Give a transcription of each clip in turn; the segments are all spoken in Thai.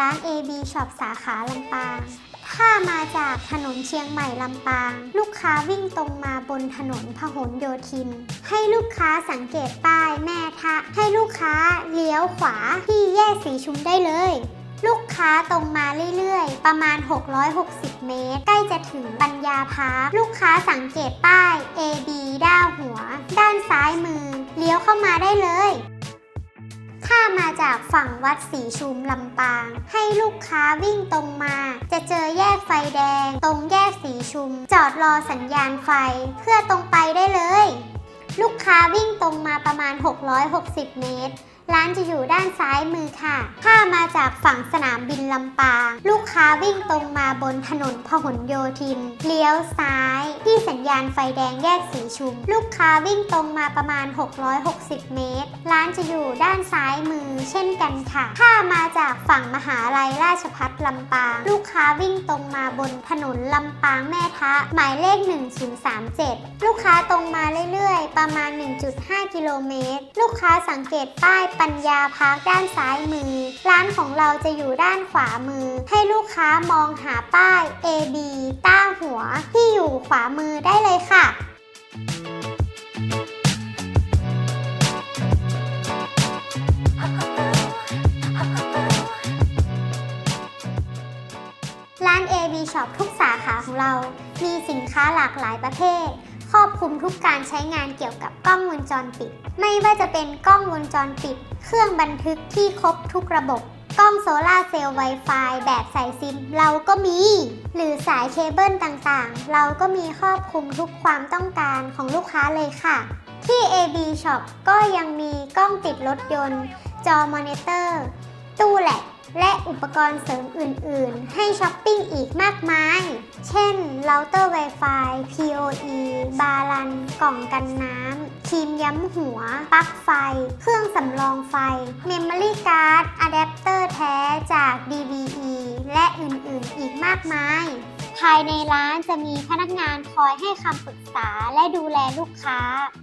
ร้าน AB Shop สาขาลำปาง ถ้ามาจากถนนเชียงใหม่ลำปาง ลูกค้าวิ่งตรงมาบนถนนพหลโยธิน ให้ลูกค้าสังเกตป้ายแม่ทะ ให้ลูกค้าเลี้ยวขวาที่แยกสีชุมได้เลย ลูกค้าตรงมาเรื่อยๆ ประมาณ 660 เมตร ใกล้จะถึงปัญญาพาร์คลูกค้าสังเกตป้าย AB ด้าหัว ด้านซ้ายมือ เลี้ยวเข้ามาได้เลย มาจากฝั่งวัดสีชุมลำปาง ให้ลูกค้าวิ่งตรงมา จะเจอแยกไฟแดง ตรงแยกสีชุม จอดรอสัญญาณไฟ เพื่อตรงไปได้เลย ลูกค้าวิ่งตรงมาประมาณ 660 เมตร ร้านจะอยู่ด้านซ้ายมือค่ะ ถ้ามาจากฝั่งสนามบินลำปาง ลูกค้าวิ่งตรงมาบนถนนพหลโยธิน เลี้ยวซ้าย ที่สัญญาณไฟแดงแยกสีชุม ลูกค้าวิ่งตรงมาประมาณ 660 เมตร ร้านจะอยู่ด้านซ้ายมือเช่นกันค่ะ ถ้ามาจากฝั่งมหาลัยราชพัฒลำปาง ลูกค้าวิ่งตรงมาบนถนนลำปางแม่ทะ หมายเลข 1037 ลูกค้าตรงมาเรื่อยๆ ประมาณ 1.5 กิโลเมตร ลูกค้าสังเกตป้ายปัญญาพาร์คด้านซ้ายมือ ร้านของเราจะอยู่ด้านขวามือ ให้ลูกค้ามองหาป้าย AB ต้าหัว ที่อยู่ขวามือได้เลยค่ะร้าน AB Shop ทุกสาขาของเรา มีสินค้าหลากหลายประเภท ครอบคลุมทุกการใช้งานเกี่ยวกับกล้องวงจรปิด ไม่ว่าจะเป็นกล้องวงจรปิด เครื่องบันทึกที่ครบทุกระบบ กล้องโซลาเซลล์ Wi-Fi แบบใส่ซิม เราก็มี หรือสายเคเบิลต่างๆ เราก็มีครอบคลุมทุกความต้องการของลูกค้าเลยค่ะ ที่ AB Shop ก็ยังมีกล้องติดรถยนต์ จอมอนิเตอร์ ตู้แหลก และอุปกรณ์เสริมอื่น ๆ ให้ช้อปปิ้งอีกมากมาย เช่นเราเตอร์ Wi-Fi PoE บาลัน กล่องกันน้ำครีมย้ำหัว ปลั๊กไฟ เครื่องสำรองไฟ Memory Card อะแดปเตอร์แท้จาก DVE และอื่น ๆ อีกมากมาย ภายในร้านจะมีพนักงานคอยให้คำปรึกษาและดูแลลูกค้า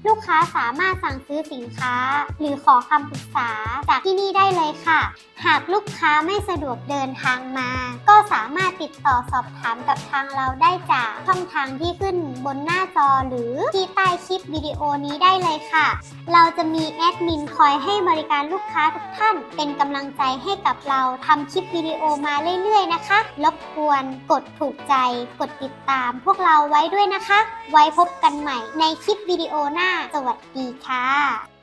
ลูกค้าสามารถสั่งซื้อสินค้า หรือขอคำปรึกษาจากที่นี่ได้เลยค่ะ หากลูกค้าไม่สะดวกเดินทางมา ก็สามารถติดต่อสอบถามกับทางเราได้จากช่องทางที่ขึ้นบนหน้าจอหรือที่ใต้คลิปวิดีโอนี้ได้เลยค่ะ เราจะมีแอดมินคอยให้บริการลูกค้าทุกท่าน เป็นกำลังใจให้กับเราทำคลิปวิดีโอมาเรื่อยๆนะคะรบกวนกดถูกใจกดติดตามพวกเราไว้ด้วยนะคะ ไว้พบกันใหม่ในคลิปวิดีโอหน้า สวัสดีค่ะ